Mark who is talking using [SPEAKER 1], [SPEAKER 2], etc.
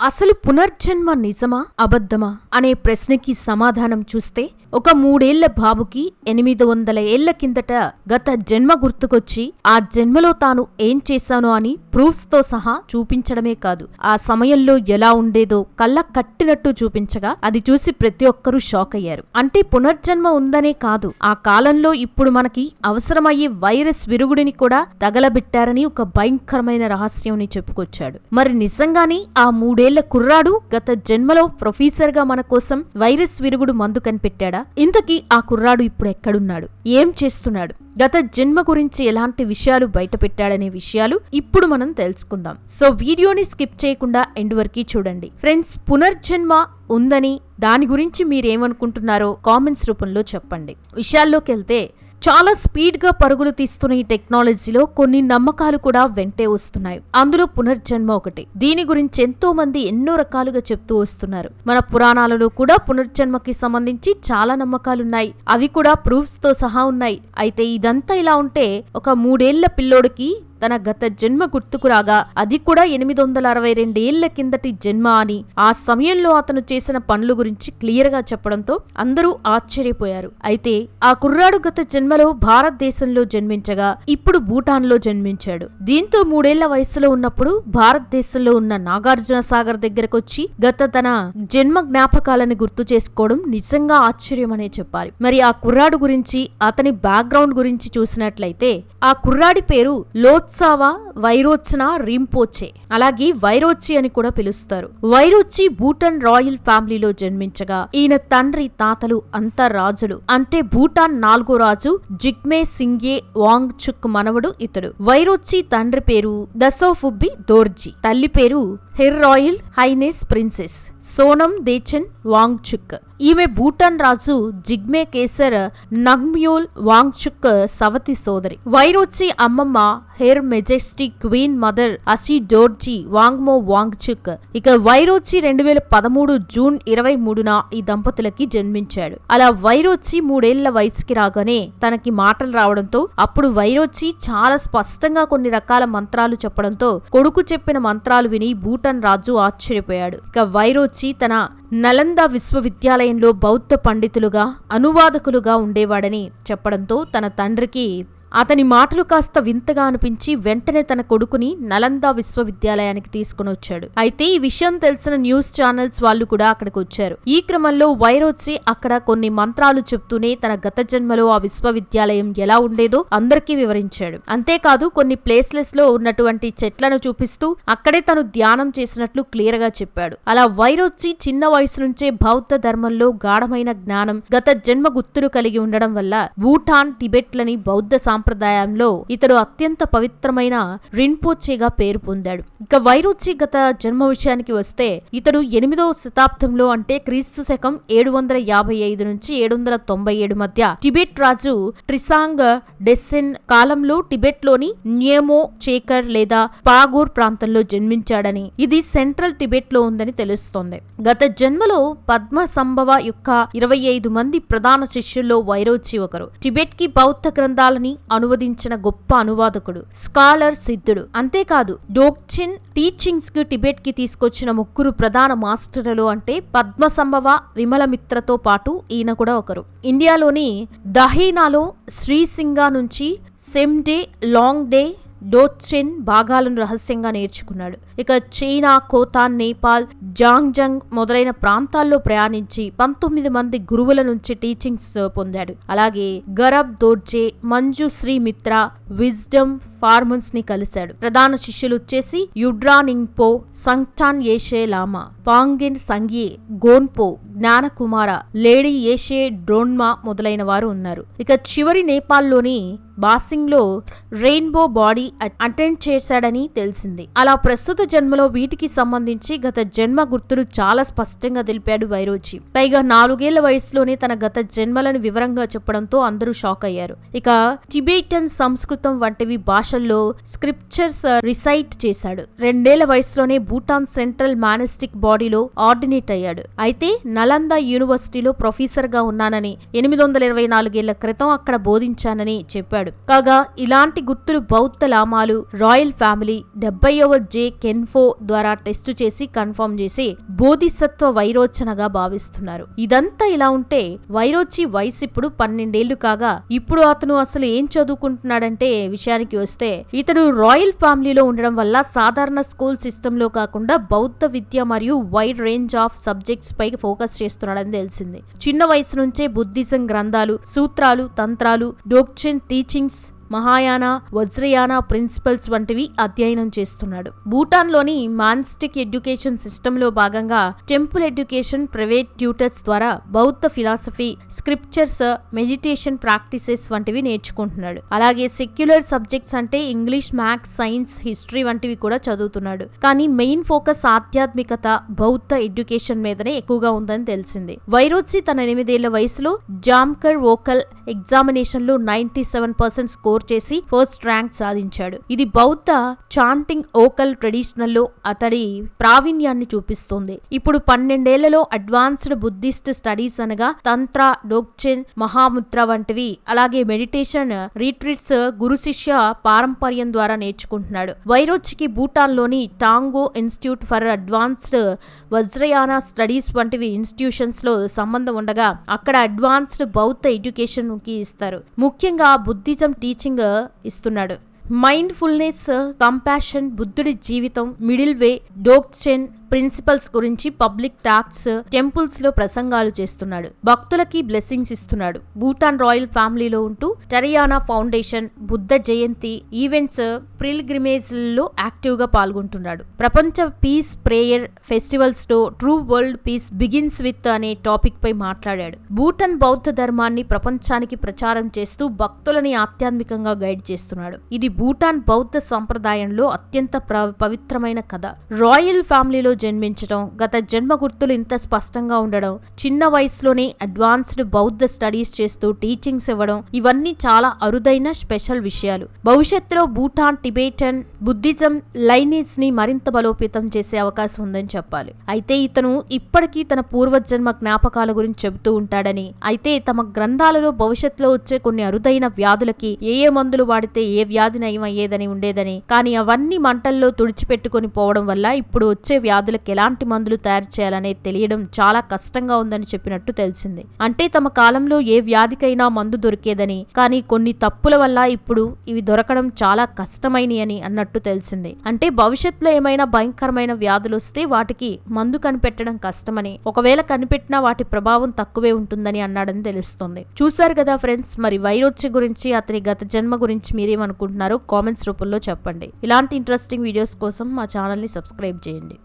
[SPEAKER 1] అసలు పునర్జన్మ నిజమా అబద్ధమా అనే ప్రశ్నకి సమాధానం చూస్తే ఒక మూడేళ్ళ బాబుకి ఎనిమిది వందల ఏళ్ళ కిందట గత జన్మ గుర్తుకొచ్చి ఆ జన్మలో తాను ఏం చేశానో అని ప్రూఫ్స్తో సహా చూపించడమే కాదు. ఆ సమయంలో ఎలా ఉండేదో కళ్ళ కట్టినట్టు చూపించగా అది చూసి ప్రతి ఒక్కరూ షాక్ అయ్యారు. అంటే పునర్జన్మ ఉందనే కాదు. ఆ కాలంలో ఇప్పుడు మనకి అవసరమయ్యే వైరస్ విరుగుడిని కూడా తగలబెట్టారని ఒక భయంకరమైన రహస్యంని చెప్పుకొచ్చాడు. మరి నిజంగానే ఆ మూడే మూడేళ్ళ కుర్రాడు గత జన్మలో ప్రొఫెసర్గా మన కోసం వైరస్ విరుగుడు మందు కనిపెట్టాడా? ఇంతకీ ఆ కుర్రాడు ఇప్పుడు ఎక్కడున్నాడు? ఏం చేస్తున్నాడు? గత జన్మ గురించి ఎలాంటి విషయాలు బయటపెట్టాడనే విషయాలు ఇప్పుడు మనం తెలుసుకుందాం. సో వీడియోని స్కిప్ చేయకుండా ఎండ్ వరకు చూడండి. ఫ్రెండ్స్ పునర్జన్మ ఉందని దాని గురించి మీరేమనుకుంటున్నారో కామెంట్స్ రూపంలో చెప్పండి. విషయాల్లోకి వెళ్తే చాలా స్పీడ్గా పరుగులు తీస్తున్న ఈ టెక్నాలజీలో కొన్ని నమ్మకాలు కూడా వెంటే వస్తున్నాయి. అందులో పునర్జన్మ ఒకటి. దీని గురించి ఎంతో మంది ఎన్నో రకాలుగా చెప్తూ వస్తున్నారు. మన పురాణాలలో కూడా పునర్జన్మకి సంబంధించి చాలా నమ్మకాలున్నాయి. అవి కూడా ప్రూఫ్స్తో సహా ఉన్నాయి. అయితే ఇదంతా ఇలా ఉంటే ఒక మూడేళ్ళ పిల్లోడికి తన గత జన్మ గుర్తుకు రాగా అది కూడా ఎనిమిది వందల అరవై రెండేళ్ళ కిందటి జన్మ అని ఆ సమయంలో అతను చేసిన పనుల గురించి క్లియర్గా చెప్పడంతో అందరూ ఆశ్చర్యపోయారు. అయితే ఆ కుర్రాడు గత జన్మలో భారతదేశంలో జన్మించగా ఇప్పుడు భూటాన్లో జన్మించాడు. దీంతో మూడేళ్ళ వయసులో ఉన్నప్పుడు భారతదేశంలో ఉన్న నాగార్జున సాగర్ దగ్గరకొచ్చి గత తన జన్మ జ్ఞాపకాలను గుర్తు చేసుకోవడం నిజంగా ఆశ్చర్యమనే చెప్పాలి. మరి ఆ కుర్రాడు గురించి అతని బ్యాక్గ్రౌండ్ గురించి చూసినట్లయితే ఆ కుర్రాడి పేరు లోత్సావా వైరోచన రింపోచే. అలాగే వైరోచి అని కూడా పిలుస్తారు. వైరోచి భూటాన్ రాయల్ ఫ్యామిలీలో జన్మించగా ఈయన తండ్రి తాతలు అంతా రాజులు అంటే భూటాన్ నాలుగో రాజు జిగ్మే సింగే వాంగ్ చుక్ మనవడు ఇతడు. వైరోచి తండ్రి పేరు దసోఫుబ్బి దోర్జీ. తల్లి పేరు her royal highness princess Sonam Dechen Wangchuck. ఈమె భూటాన్ రాజు జిగ్మే కేసర్ నగ్మ్యూల్ వాంగ్చుక్ సవతి సోదరి. వైరోచి అమ్మమ్మ హెర్ మెజెస్టీ క్వీన్ మదర్ అసి డోర్జీ వాంగ్మో వాంగ్చుక్. ఇక వైరోచి రెండు వేల పదమూడు జూన్ ఇరవై మూడున ఈ దంపతులకి జన్మించాడు. అలా వైరోచి మూడేళ్ళ వయసుకి రాగానే తనకి మాటలు రావడంతో అప్పుడు వైరోచి చాలా స్పష్టంగా కొన్ని రకాల మంత్రాలు చెప్పడంతో కొడుకు చెప్పిన మంత్రాలు విని భూటాన్ రాజు ఆశ్చర్యపోయాడు. ఇక వైరోచి తన నలంద విశ్వవిద్యాలయంలో బౌద్ధ పండితులుగా అనువాదకులుగా ఉండేవాడని చెప్పడంతో తన తండ్రికి అతని మాటలు కాస్త వింతగా అనిపించి వెంటనే తన కొడుకుని నలంద విశ్వవిద్యాలయానికి తీసుకుని వచ్చాడు. అయితే ఈ విషయం తెలిసిన న్యూస్ ఛానల్స్ వాళ్ళు కూడా అక్కడికి వచ్చారు. ఈ క్రమంలో వైరోచి అక్కడ కొన్ని మంత్రాలు చెప్తూనే తన గత జన్మలో ఆ విశ్వవిద్యాలయం ఎలా ఉండేదో అందరికీ వివరించాడు. అంతేకాదు కొన్ని ప్లేస్లెస్లో ఉన్నటువంటి చెట్లను చూపిస్తూ అక్కడే తను ధ్యానం చేసినట్లు క్లియర్గా చెప్పాడు. అలా వైరోచి చిన్న వయసు నుంచే బౌద్ధ ధర్మంలో గాఢమైన జ్ఞానం గత జన్మ గుర్తులు కలిగి ఉండడం వల్ల భూటాన్ టిబెట్లని బౌద్ధ సాంప్రదాయంలో ఇతడు అత్యంత పవిత్రమైన రిన్పోచేగా పేరు పొందాడు. ఇక వైరుచి గత జన్మ విషయానికి వస్తే ఇతడు ఎనిమిదవ శతాబ్దంలో అంటే క్రీస్తు శకం ఏడు వందల యాభై ఐదు నుంచి ఏడు వందల తొంభై ఏడు మధ్య టిబెట్ రాజు ట్రిసాంగ్ డెస్సెన్ కాలంలో టిబెట్లోని న్యేమో చేకర్ లేదా పాగూర్ ప్రాంతంలో జన్మించాడని ఇది సెంట్రల్ టిబెట్లో ఉందని తెలుస్తోంది. గత జన్మలో పద్మ సంభవ యొక్క ఇరవై ఐదు మంది ప్రధాన శిష్యుల్లో వైరోచి ఒకరు. టిబెట్కి బౌద్ధ గ్రంథాలని అనువదించిన గొప్ప అనువాదకుడు స్కాలర్ సిద్ధుడు. అంతేకాదు డోక్చిన్ టీచింగ్స్కు టిబెట్కి తీసుకొచ్చిన ముగ్గురు ప్రధాన మాస్టర్లు అంటే పద్మ సంభవ విమలమిత్రతో పాటు ఈయన కూడా ఒకరు. ఇండియాలోని దహీనాలో శ్రీసింగా నుంచి సెమ్ డే లాంగ్ డే డోచెన్ భాగాలను రహస్యంగా నేర్చుకున్నాడు. ఇక చైనా ఖోతాన్ నేపాల్ జాంగ్జంగ్ మొదలైన ప్రాంతాల్లో ప్రయాణించి పంతొమ్మిది మంది గురువుల నుంచి టీచింగ్స్ పొందాడు. అలాగే Garab Dorje Manjushrimitra wisdom ఫార్మన్స్ని కలిశాడు. ప్రధాన శిష్యులు వచ్చేసి యుడ్రానింగ్పో సంగ్టాన్ ఏషే లామా పాంగిన్ సంగియే గోన్పో జ్ఞానకుమార లేడీ ఏషే డ్రోన్మా మొదలైన వారు ఉన్నారు. ఇక చివరి నేపాల్లోని బాసింగ్లో రెయిన్బో బాడీ అటెండ్ చేశాడని తెలిసింది. అలా ప్రస్తుత జన్మలో వీటికి సంబంధించి గత జన్మ గుర్తులు చాలా స్పష్టంగా తెలిపాడు వైరోచి పైగా నాలుగేళ్ళ వయసులోనే తన గత జన్మలను వివరంగా చెప్పడంతో అందరూ షాక్ అయ్యారు. ఇక టిబేటన్ సంస్కృతి సంస్కృతం వంటివి భాషల్లో స్క్రిప్చర్స్ రిసైట్ చేశాడు. రెండేళ్ళ వయసులోనే భూటాన్ సెంట్రల్ మానిస్టిక్ బాడీలో ఆర్డినేట్ అయ్యాడు. అయితే నలంద యూనివర్సిటీలో ప్రొఫెసర్గా ఉన్నానని ఎనిమిది వందల ఇరవై నాలుగేళ్ళ క్రితం అక్కడ బోధించానని చెప్పాడు. కాగా ఇలాంటి గుర్తులు బౌద్ధ లామాలు రాయల్ ఫ్యామిలీ డెబ్బైవ జే కెన్ఫో ద్వారా టెస్టు చేసి కన్ఫర్మ్ చేసి బోధిసత్వ వైరోచనగా భావిస్తున్నారు. ఇదంతా ఇలా ఉంటే వైరోచి వయసు ఇప్పుడు పన్నెండేళ్ళు కాగా ఇప్పుడు అతను అసలు ఏం చదువుకుంటున్నాడంటే విషయానికి వస్తే ఇతడు రాయల్ ఫ్యామిలీలో ఉండడం వల్ల సాధారణ స్కూల్ సిస్టమ్లో కాకుండా బౌద్ధ విద్య మరియు వైడ్ రేంజ్ ఆఫ్ సబ్జెక్ట్స్ పై ఫోకస్ చేస్తున్నాడని తెలిసింది. చిన్న వయసు నుంచే బుద్ధిజం గ్రంథాలు సూత్రాలు తంత్రాలు డోక్చెన్ టీచింగ్స్ మహాయాన వజ్రయాన ప్రిన్సిపల్స్ వంటివి అధ్యయనం చేస్తున్నాడు. భూటాన్లోని మాన్స్టిక్ ఎడ్యుకేషన్ సిస్టంలో భాగంగా టెంపుల్ ఎడ్యుకేషన్ ప్రైవేట్ ట్యూటర్స్ ద్వారా బౌద్ధ ఫిలాసఫీ స్క్రిప్చర్స్ మెడిటేషన్ ప్రాక్టీసెస్ వంటివి నేర్చుకుంటున్నాడు. అలాగే సెక్యులర్ సబ్జెక్ట్స్ అంటే ఇంగ్లీష్ మ్యాథ్స్ సైన్స్ హిస్టరీ వంటివి కూడా చదువుతున్నాడు. కానీ మెయిన్ ఫోకస్ ఆధ్యాత్మికత బౌద్ధ ఎడ్యుకేషన్ మీదనే ఎక్కువగా ఉందని తెలిసింది. వైరోచి తన ఎనిమిదేళ్ళ వయసులో జామ్కర్ వోకల్ ఎగ్జామినేషన్లో నైన్టీ సెవెన్ పర్సెంట్ స్కోర్ చేసి ఫస్ట్ ర్యాంక్ సాధించాడు. ఇది బౌద్ధ చాంటింగ్ ఓకల్ ట్రెడిషనల్లో అతడి ప్రావీణ్యాన్ని చూపిస్తుంది. ఇప్పుడు పన్నెండేళ్ళలో అడ్వాన్స్డ్ బుద్ధిస్ట్ స్టడీస్ అనగా తంత్ర డోక్చెన్ మహాముద్ర వంటివి అలాగే మెడిటేషన్ రీట్రీట్స్ గురు శిష్య పారంపర్యం ద్వారా నేర్చుకుంటున్నాడు. వైరోచికి భూటాన్లోని Tango institute for advanced Vajrayana studies వంటివి ఇన్స్టిట్యూషన్స్లో సంబంధం ఉండగా అక్కడ అడ్వాన్స్డ్ బౌద్ధ ఎడ్యుకేషన్కి ఇస్తారు. ముఖ్యంగా బుద్ధిజం టీచింగ్ ఇస్తున్నాడు. మైండ్ ఫుల్నెస్ కంపాషన్ బుద్ధుడి జీవితం మిడిల్ వే డోక్చెన్ ప్రిన్సిపల్స్ గురించి పబ్లిక్ టాక్స్ టెంపుల్స్లో ప్రసంగాలు చేస్తున్నాడు. భక్తులకి బ్లెస్సింగ్స్ ఇస్తున్నాడు. భూటాన్ రాయల్ ఫ్యామిలీలో ఉంటూ టరియానా ఫౌండేషన్ బుద్ధ జయంతి ఈవెంట్స్ ప్రిల్గ్రిమేజ్లో యాక్టివ్గా పాల్గొంటున్నాడు. ప్రపంచ peace prayer ఫెస్టివల్స్లో true world peace begins with అనే టాపిక్ పై మాట్లాడాడు. భూటాన్ బౌద్ధ ధర్మాన్ని ప్రపంచానికి ప్రచారం చేస్తూ భక్తులని ఆధ్యాత్మికంగా గైడ్ చేస్తున్నాడు. ఇది భూటాన్ బౌద్ధ సంప్రదాయంలో అత్యంత ప్ర- పవిత్రమైన కథ. రాయల్ ఫ్యామిలీలో జన్మించడం గత జన్మ గుర్తులు ఇంత స్పష్టంగా ఉండడం చిన్న వయసులోనే అడ్వాన్స్డ్ బౌద్ధ స్టడీస్ చేస్తూ టీచింగ్స్ ఇవ్వడం ఇవన్నీ చాలా అరుదైన స్పెషల్ విషయాలు. భవిష్యత్తులో భూటాన్ టిబేటన్ బుద్ధిజం లైనేజ్ని మరింత బలోపేతం చేసే అవకాశం ఉందని చెప్పాలి. అయితే ఇతను ఇప్పటికీ తన పూర్వజన్మ జ్ఞాపకాల గురించి చెబుతూ ఉంటాడని. అయితే తమ గ్రంథాలలో భవిష్యత్తులో వచ్చే కొన్ని అరుదైన వ్యాధులకి ఏ ఏ మందులు వాడితే ఏ వ్యాధి నయం అయ్యేదని ఉండేదని కానీ అవన్నీ మంటల్లో తుడిచిపెట్టుకొని పోవడం వల్ల ఇప్పుడు వచ్చే వ్యాధులకు ఎలాంటి మందులు తయారు చేయాలనేది తెలియడం చాలా కష్టంగా ఉందని చెప్పినట్టు తెలిసింది. అంటే తమ కాలంలో ఏ వ్యాధికైనా మందు దొరికేదని కానీ కొన్ని తప్పుల వల్ల ఇప్పుడు ఇవి దొరకడం చాలా కష్టమైనవి అని అన్నట్టు తెలిసింది. అంటే భవిష్యత్తులో ఏమైనా భయంకరమైన వ్యాధులు వస్తే వాటికి మందు కనిపెట్టడం కష్టమని ఒకవేళ కనిపెట్టినా వాటి ప్రభావం తక్కువే ఉంటుందని అన్నాడని తెలుస్తుంది. చూశారు కదా ఫ్రెండ్స్ మరి వైరోచ్య గురించి అతని గత జన్మ గురించి మీరేమనుకుంటున్నారో కామెంట్స్ రూపంలో చెప్పండి. ఇలాంటి ఇంట్రెస్టింగ్ వీడియోస్ కోసం మా ఛానల్ని సబ్స్క్రైబ్ చేయండి.